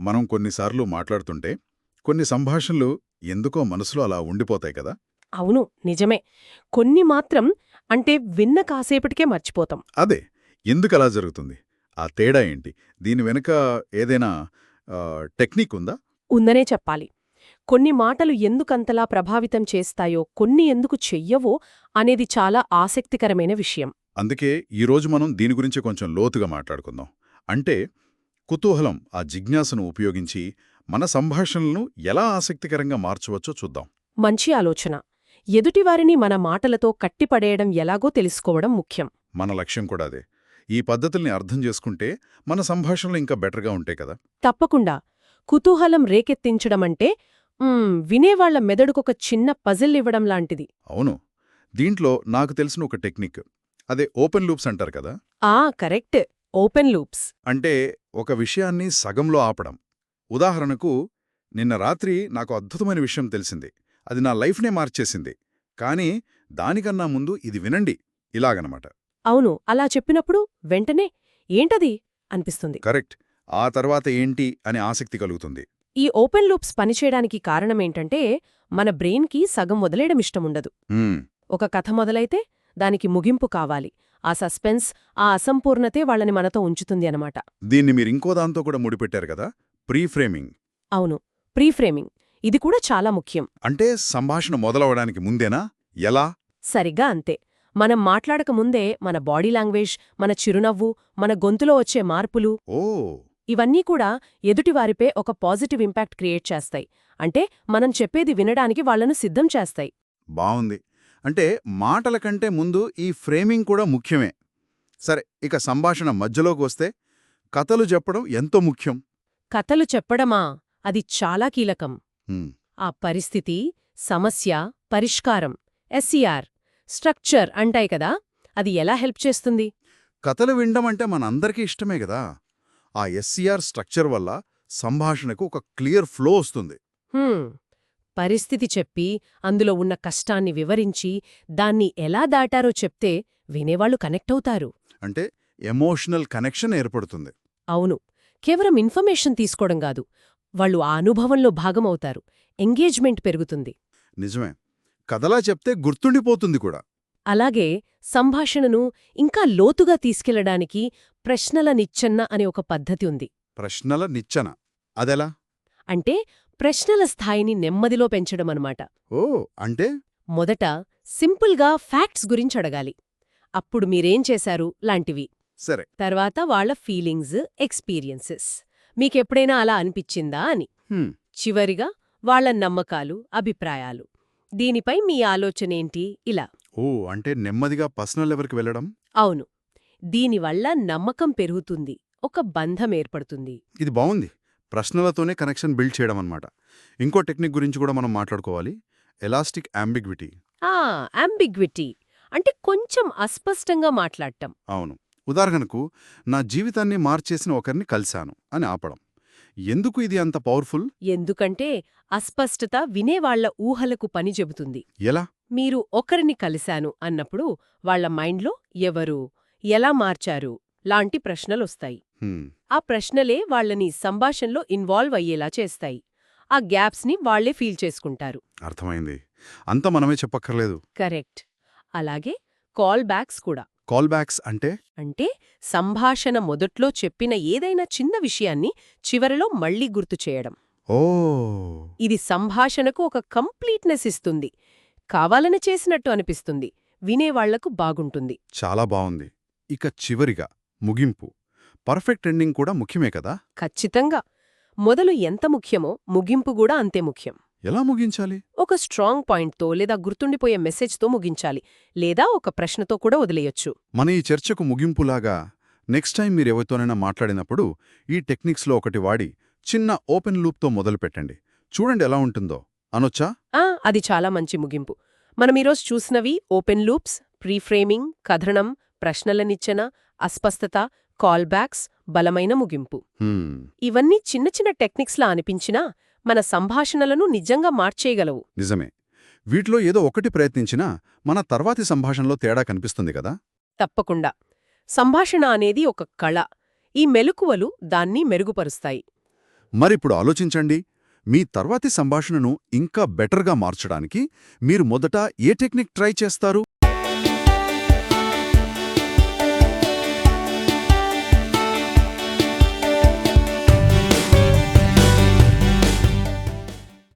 మనం కొన్నిసార్లు మాట్లాడుతుంటే కొన్ని సంభాషణలు ఎందుకో మనసులో అలా ఉండిపోతాయి కదా? అవును నిజమే. కొన్ని మాత్రం అంటే విన్న కాసేపటికే మర్చిపోతాం. అదే ఎందుకు అలా జరుగుతుంది? ఆ తేడా ఏంటి? దీని వెనుక ఏదైనా టెక్నిక్ ఉందా? ఉందనే చెప్పాలి. కొన్ని మాటలు ఎందుకంతలా ప్రభావితం చేస్తాయో కొన్ని ఎందుకు చెయ్యవో అనేది చాలా ఆసక్తికరమైన విషయం. అందుకే ఈరోజు మనం దీని గురించి కొంచెం లోతుగా మాట్లాడుకుందాం. అంటే కుతూహలం ఆ జిజ్ఞాసను ఉపయోగించి మన సంభాషణలను ఎలా ఆసక్తికరంగా మార్చవచ్చో చూద్దాం. మంచి ఆలోచన. ఎదుటివారిని మన మాటలతో కట్టిపడేయడం ఎలాగో తెలుసుకోవడం ముఖ్యం. మన లక్ష్యం కూడా అదే. ఈ పద్ధతుల్ని అర్థం చేసుకుంటే మన సంభాషణలు ఇంకా బెటర్గా ఉంటాయి కదా. తప్పకుండా. కుతూహలం రేకెత్తించడమంటే వినేవాళ్ళ మెదడుకొక చిన్న పజిల్ ఇవ్వడం లాంటిది. అవును. దీంట్లో నాకు తెలిసిన ఒక టెక్నిక్. అదే ఓపెన్ లూప్స్ అంటారు కదా. ఆ కరెక్ట్. Open loops. అంటే ఒక విషయాన్ని సగంలో ఆపడం. ఉదాహరణకు నిన్న రాత్రి నాకు అద్భుతమైన విషయం తెలిసింది. అది నా లైఫ్నే మార్చేసింది. కానీ దానికన్నా ముందు ఇది వినండి. ఇలాగనమాట. అవును అలా చెప్పినప్పుడు వెంటనే ఏంటది? అనిపిస్తుంది. కరెక్ట్. ఆ తర్వాత ఏంటి అనే ఆసక్తి కలుగుతుంది. ఈ ఓపెన్ లూప్స్ పనిచేయడానికి కారణమేంటంటే మన బ్రెయిన్కి సగం వదిలేయడం ఇష్టముండదు. ఒక కథ మొదలైతే దానికి ముగింపు కావాలి. ఆ సస్పెన్స్ ఆ అసంపూర్ణతే వాళ్ళని మనతో ఉంచుతుంది అనమాట దీన్ని మీరు ఇంకో దాంతో కూడా ముడిపెట్టారు కదా? ప్రీఫ్రేమింగ్. అవును. ప్రీఫ్రేమింగ్. ఇది కూడా చాలా ముఖ్యం. అంటే సంభాషణ మొదలవడానికి ముందేనా? ఎలా? సరిగ్గా అంతే. మనం మాట్లాడక ముందే మన బాడీ లాంగ్వేజ్ మన చిరునవ్వు మన గొంతులో వచ్చే మార్పులు ఓ. ఇవన్నీ కూడా ఎదుటివారిపై ఒక పాజిటివ్ ఇంపాక్ట్ క్రియేట్ చేస్తాయి. అంటే మనం చెప్పేది వినడానికి వాళ్ళను సిద్ధం చేస్తాయి. బావుంది. అంటే మాటల కంటే ముందు ఈ ఫ్రేమింగ్ కూడా ముఖ్యమే. సరే ఇక సంభాషణ మధ్యలోకి వస్తే కథలు చెప్పడం ఎంతో ముఖ్యం. కథలు చెప్పడమా? అది చాలా కీలకం. ఆ పరిస్థితి సమస్య పరిష్కారం ఎస్సీఆర్ స్ట్రక్చర్ అంటాయి కదా అది ఎలా హెల్ప్ చేస్తుంది? కథలు వినడం అంటే మనందరికీ ఇష్టమే కదా. ఆ ఎస్సీఆర్ స్ట్రక్చర్ వల్ల సంభాషణకు ఒక క్లియర్ ఫ్లో వస్తుంది. పరిస్థితి చెప్పి అందులో ఉన్న కష్టాన్ని వివరించి దాన్ని ఎలా దాటారో చెప్తే వినేవాళ్ళు కనెక్ట్ అవుతారు. అంటే ఎమోషనల్ కనెక్షన్ ఏర్పడుతుంది. అవును. కేవలం ఇన్ఫర్మేషన్ తీసుకోవడం కాదు. వాళ్ళు ఆ అనుభవంలో భాగమవుతారు ఎంగేజ్మెంట్ పెరుగుతుంది. నిజమే. కథలా చెప్తే గుర్తుండిపోతుంది కూడా. అలాగే సంభాషణను ఇంకా లోతుగా తీసుకెళ్ళడానికి ప్రశ్నల నిచ్చెన్న అనే ఒక పద్ధతి ఉంది. ప్రశ్నల నిచ్చెన. అదెలా? అంటే ప్రశ్నల స్థాయిని నెమ్మదిలో పెంచడమన్నమాట ఓ అంటే? మొదట సింపుల్గా ఫ్యాక్ట్స్ గురించి అడగాలి. అప్పుడు మీరేం చేశారు? లాంటివి. సరే. తర్వాత వాళ్ళ ఫీలింగ్స్ ఎక్స్పీరియన్సెస్. మీకెప్పుడైనా అలా అనిపించిందా అని. చివరిగా వాళ్ళ నమ్మకాలు అభిప్రాయాలు. దీనిపై మీ ఆలోచనేంటి ఇలా. ఓ అంటే నెమ్మదిగా పర్సనల్ లెవెల్కి వెళ్ళడం? అవును. దీనివల్ల నమ్మకం పెరుగుతుంది. ఒక బంధం ఏర్పడుతుంది. ఇది బావుంది. ప్రశ్నలతోనే కనెక్షన్ బిల్డ్ చేయడం అన్నమాట. ఇంకో టెక్నిక్ గురించి కూడా మనం మాట్లాడుకోవాలి. ఎలాస్టిక్ అంబిగ్విటీ అంబిగ్విటీ అంటే కొంచెం అస్పష్టంగా మాట్లాడటం. అవును. ఉదాహరణకు నా జీవితాన్ని మార్చేసిన ఒకరిని కలిశాను అని ఆపడం. ఎందుకు ఇది అంత పవర్ఫుల్? ఎందుకంటే అస్పష్టత వినేవాళ్ళ ఊహలకు పని చెబుతుంది. ఎలా? మీరు ఒకరిని కలిశాను అన్నప్పుడు వాళ్ళ మైండ్లో ఎవరు? ఎలా మార్చారు? లాంటి ప్రశ్నలొస్తాయి. ఆ ప్రశ్నలే వాళ్ళని సంభాషణలో ఇన్వాల్వ్ అయ్యేలా చేస్తాయి. ఆ గ్యాప్స్ని వాళ్ళే ఫీల్ చేసుకుంటారు. అర్థమైంది. అంత మనమే చెప్పక్కర్లేదు. కరెక్ట్. అలాగే కాల్ బ్యాక్స్ కూడా. కాల్ బ్యాక్స్ అంటే? అంటే సంభాషణ మొదట్లో చెప్పిన ఏదైనా చిన్న విషయాన్ని చివరలో మళ్ళీ గుర్తు చేయడం. ఓ! ఇది సంభాషణకు ఒక కంప్లీట్నెస్ ఇస్తుంది. కావాలని చేసినట్టు అనిపిస్తుంది. వినేవాళ్ళకు బాగుంటుంది. చాలా బావుంది ఇక చివరిగా. ముగింపు. పర్ఫెక్ట్ ఎండింగ్ కూడా ముఖ్యమే కదా? ఖచ్చితంగా. మొదలు ఎంత ముఖ్యమో ముగింపు కూడా అంతే ముఖ్యం. ఎలా ముగించాలి? ఒక స్ట్రాంగ్ పాయింట్తో లేదా గుర్తుండిపోయే మెసేజ్తో ముగించాలి లేదా ఒక ప్రశ్నతో కూడా వదిలేయొచ్చు. మన ఈ చర్చకు ముగింపులాగా నెక్స్ట్ టైం మీరెవరితోనైనా మాట్లాడినప్పుడు ఈ టెక్నిక్స్లో ఒకటి వాడి చిన్న ఓపెన్ లూప్తో మొదలుపెట్టండి చూడండి ఎలా ఉంటుందో. అనొచ్చా? ఆ అది చాలా మంచి ముగింపు. మనం ఈరోజు చూసినవి ఓపెన్ లూప్స్ ప్రీఫ్రేమింగ్ కథనం ప్రశ్నల నిచ్చెన అస్పష్టత కాల్ బ్యాక్స్ బలమైన ముగింపు. ఇవన్నీ చిన్న చిన్న టెక్నిక్స్లా అనిపించినా మన సంభాషణలను నిజంగా మార్చేయగలవు. నిజమే. వీటిలో ఏదో ఒకటి ప్రయత్నించినా మన తర్వాతి సంభాషణలో తేడా కనిపిస్తుంది కదా? తప్పకుండా. సంభాషణ అనేది ఒక కళ. ఈ మెలకువలు దాన్ని మెరుగుపరుస్తాయి. మరిప్పుడు ఆలోచించండి. మీ తర్వాతి సంభాషణను ఇంకా బెటర్గా మార్చడానికి మీరు మొదట ఏ టెక్నిక్ ట్రై చేస్తారు?